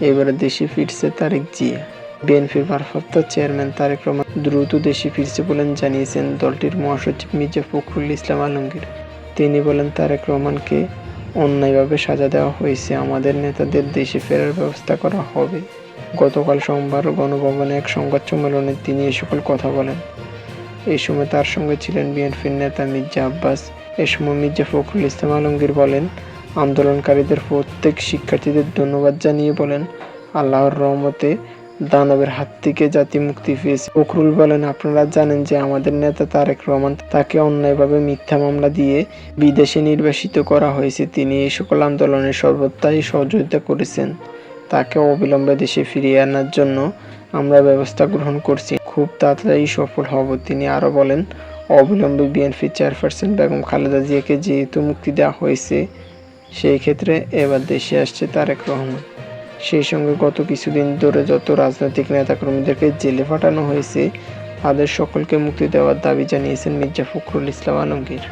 এবারে দেশে ফিরছে তারেক জিয়া। বিএনপির ভারপ্রাপ্ত চেয়ারম্যান তারেক রহমান দ্রুত দেশে ফিরছে বলেন জানিয়েছেন দলটির মহাসচিব মির্জা ফখরুল ইসলাম আলমগীর। তিনি বলেন, তারেক রহমানকে অন্যায়ভাবে সাজা দেওয়া হয়েছে, আমাদের নেতাদের দেশে ফেরার ব্যবস্থা করা হবে। গতকাল সোমবার গণভবনে এক সংবাদ সম্মেলনে তিনি এ সকল কথা বলেন। এই সময় তার সঙ্গে ছিলেন বিএনপির নেতা মির্জা আব্বাস। এ সময় মির্জা ফখরুল ইসলাম আলমগীর বলেন আন্দোলনকারীদের প্রত্যেক শিক্ষার্থীদের ধন্যবাদ জানিয়ে বলেন, আল্লাহর রহমতে দানবের হাত থেকে জাতি মুক্তি পেয়েছে। ফখরুল বলেন, আপনারা জানেন যে আমাদের নেতা তারেক রহমান তাকে অন্যায়ভাবে মিথ্যা মামলা দিয়ে বিদেশে নির্বাসিত করা হয়েছে। তিনি এই সকল আন্দোলনে সর্বদাই সহযোগিতা করেছেন। তাকে অবিলম্বে দেশে ফিরিয়ে আনার জন্য আমরা ব্যবস্থা গ্রহণ করছি। খুব তাড়াতাড়ি সফল হব, তিনি আরও বলেন, অবিলম্বে বিএনপি চেয়ারপারসন বেগম খালেদা জিয়াকে যেহেতু মুক্তি দেওয়া হয়েছে সেই ক্ষেত্রে এবার দেশে আসছে তারেক রহমান। সেই সঙ্গে গত কিছুদিন ধরে যত রাজনৈতিক নেতাকর্মীদেরকে জেলে পাঠানো হয়েছে, তাদের সকলকে মুক্তি দেওয়ার দাবি জানিয়েছেন মির্জা ফখরুল ইসলাম আলমগীর।